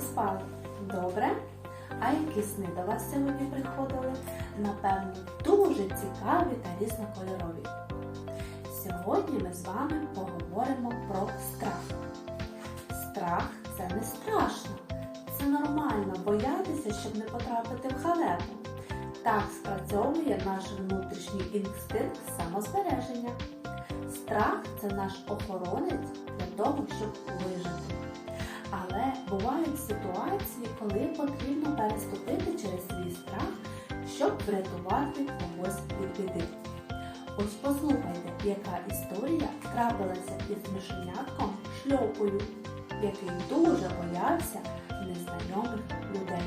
спали? Добре? А які сни до вас сьогодні приходили? Напевно, дуже цікаві та різнокольорові. Сьогодні ми з вами поговоримо про страх. Страх це не страшно. Це нормально боятися, щоб не потрапити в халепу. Так спрацьовує наш внутрішній інстинкт самозбереження. Страх це наш охоронець для того, щоб вижити. Але бувають ситуації, коли потрібно переступити через свій страх, щоб врятувати когось від біди. Ось послухайте, яка історія трапилася із мишенятком шльопою, який дуже боявся незнайомих людей.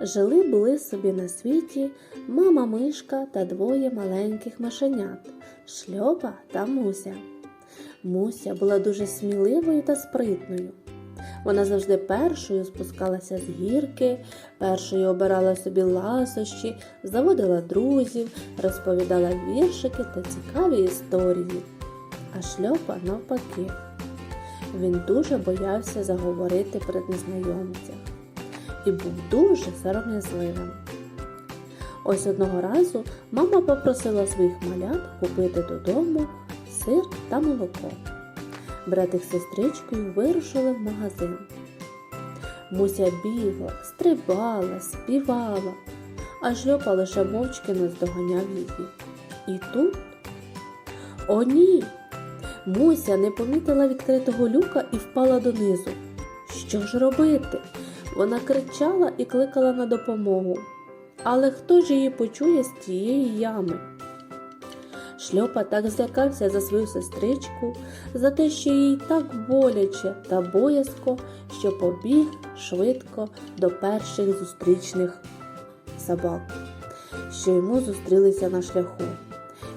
Жили були собі на світі мама мишка та двоє маленьких мишенят шльопа та Муся. Муся була дуже сміливою та спритною. Вона завжди першою спускалася з гірки, першою обирала собі ласощі, заводила друзів, розповідала віршики та цікаві історії. А шльопа навпаки. Він дуже боявся заговорити перед незнайомцях і був дуже сором'язливим. Ось одного разу мама попросила своїх малят купити додому сир та молоко. Братик з сестричкою вирушили в магазин. Муся бігла, стрибала, співала, а шльопа лише мовчки наздоганяв її. І тут о ні! Муся не помітила відкритого люка і впала донизу. Що ж робити? Вона кричала і кликала на допомогу. Але хто ж її почує з тієї ями? Шльопа так злякався за свою сестричку, за те, що їй так боляче та боязко, що побіг швидко до перших зустрічних собак, що йому зустрілися на шляху,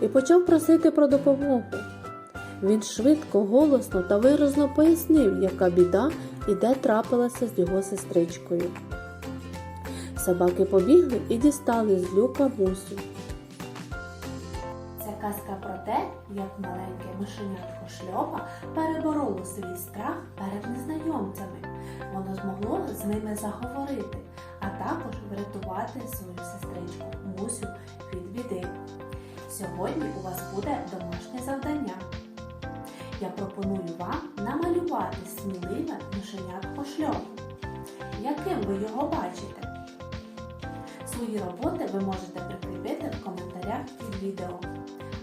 і почав просити про допомогу. Він швидко, голосно та виразно пояснив, яка біда і де трапилася з його сестричкою. Собаки побігли і дістали з люка мусю. Казка про те, як маленьке мишенятко шльопа перебороло свій страх перед незнайомцями. Воно змогло з ними заговорити, а також врятувати свою сестричку Мусю від біди. Сьогодні у вас буде домашнє завдання. Я пропоную вам намалювати сміливе мишенятко шльопу. Яким ви його бачите? Свої роботи ви можете прикріпити в коментарях під відео.